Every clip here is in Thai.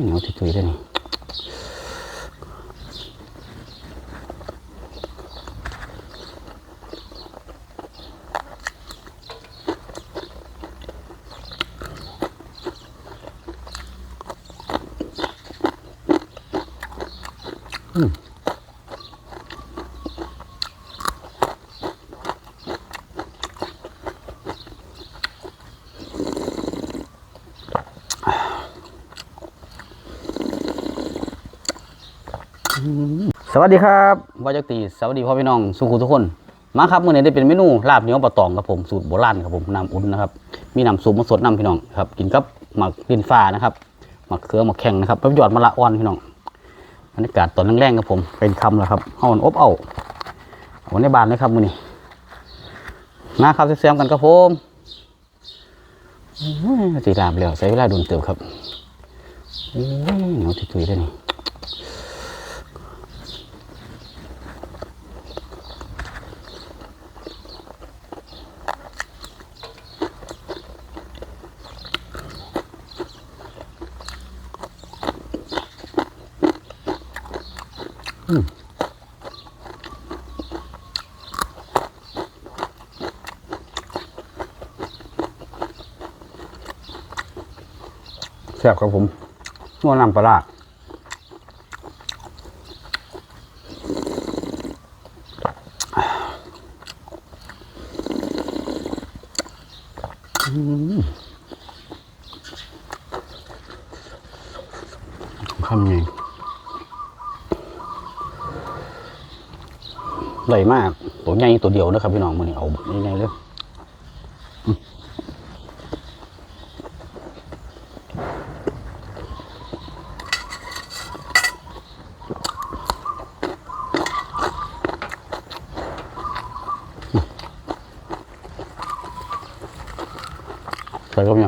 นียวตุยๆได้นี่ สวัสดีครับวาจักตีสวัสดีพ่อพี่น้องสุขุทุกคน มาครับมื้อนี้ได้เป็นเมนูลาบเหนียวปลาตองครับผมสูตรโบราณครับผมน้ำอุ่นนะครับ มีน้ำซุปมาสดน้ำพี่น้องครับกินกับหมักดินฟ้านะครับหมักเขือหมักแข็งนะครับแล้วหยอดมะละอ่อนพี่น้องบรรยากาศตอนแรงๆครับผมเป็นคำแล้วครับเอาอ่อนอบเอาเอาในบ้านเลยครับมื้อนี้มาครับเสียมกันครับผมสีลาบแล้วใช้เวลาโดนเติบครับเหนียวตุยๆได้นี่ ซ่บครับผมนัวน้ำปลาร้าอืมคำไงใหญ่มาก ตัวใหญ่ตัวเดียวนะครับพี่น้องมันนี่เอาใหญ่ๆเลย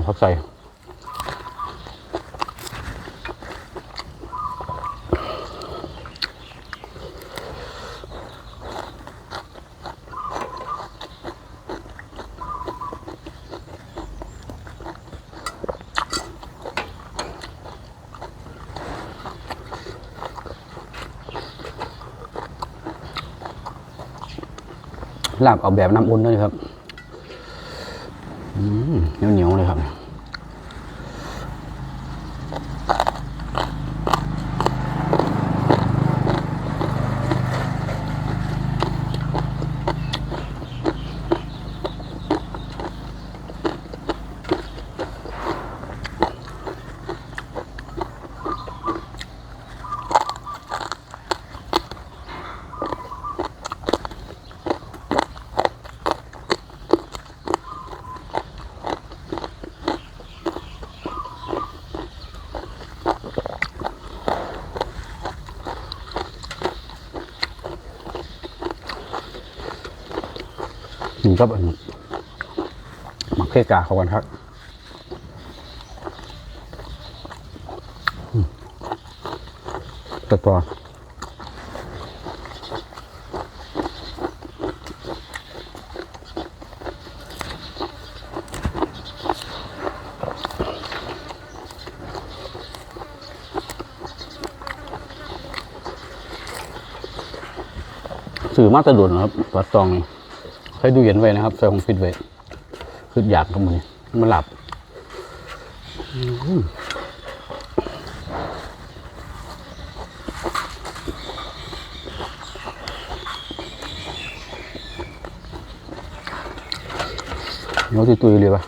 พักใส่ลาบเอาแบบน้ำอุ่นด้วยครับเหนียวเหนียว ๆเลยครับนี่ก็เป็นมักเคกาเขากันครับตัดตัวสื่อมาตรดุนครับปัดตองนี่ ให้ดูเย็นไว้นะครับใส่ของฟิตไว้คืออยากกับมันมันหลับเดี๋ยวตุยๆเลยปะ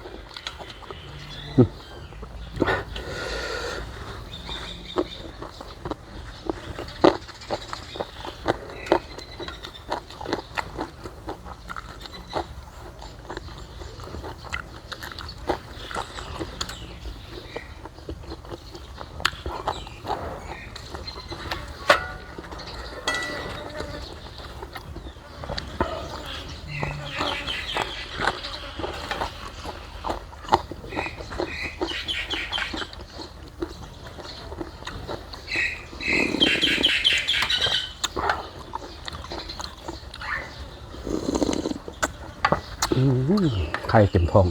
ไข่เต็มท้อง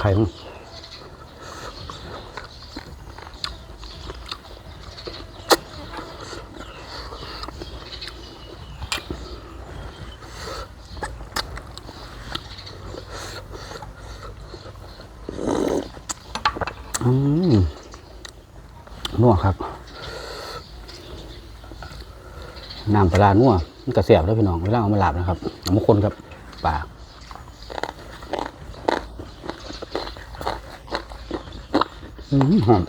ไข่มัน。 นัวครับน้ำปลาหนัวมันกระเสียบแล้วพี่น้องเวลาเอามาหลาบนะครับเอามาคนครับป่าอืมหอม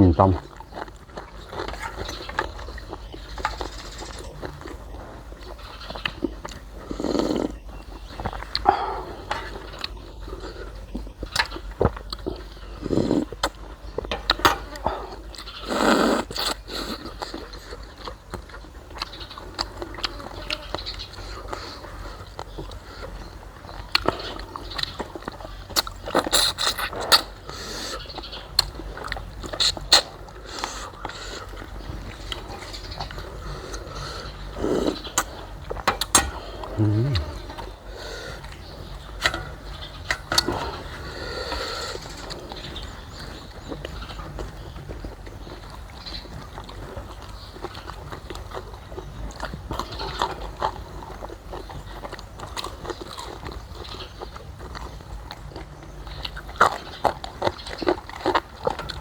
ลุงลุงต้อ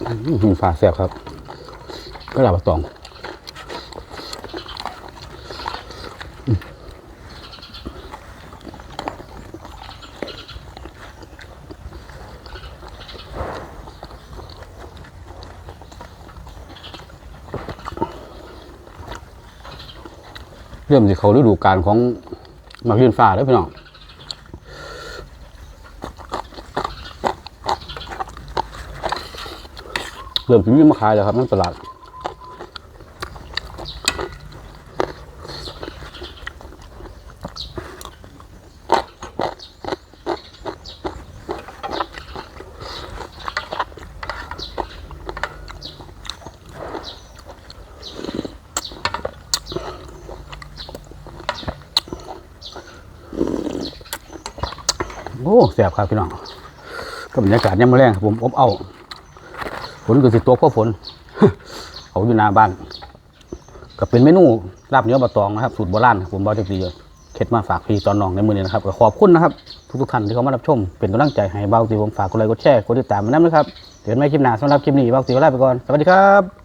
หินฝาเสียบครับ ก็หลับตองเริ่มสิเขาฤดูกาลของมากยืนฟ้าแล้วพี่น้อง เริ่มถึงมีมาขายแล้วครับนั่นตลาดโอ้แสบครับพี่น้องก็บรรยากาศยังมาแรงครับผมอบเอา ฝนก็สิตัวเพราะฝน เขาอยู่หน้าบ้าน ก็เป็นเมนูลาบเนื้อบะตองนะครับสูตรโบราณผมบอกจะดีเคล็ดมาฝากพี่ตอนน้องในมือนี้นะครับก็ขอบคุณนะครับ ทุกๆท่านที่เขามารับชม เป็นกำลังใจให้เบาตีผมฝากกดไลค์กดแชร์กดติดตามมาน้ำนะครับเดี๋ยวไม่คลิปหน้าสำหรับคลิปนี้เบาตีลาไปก่อนสวัสดีครับ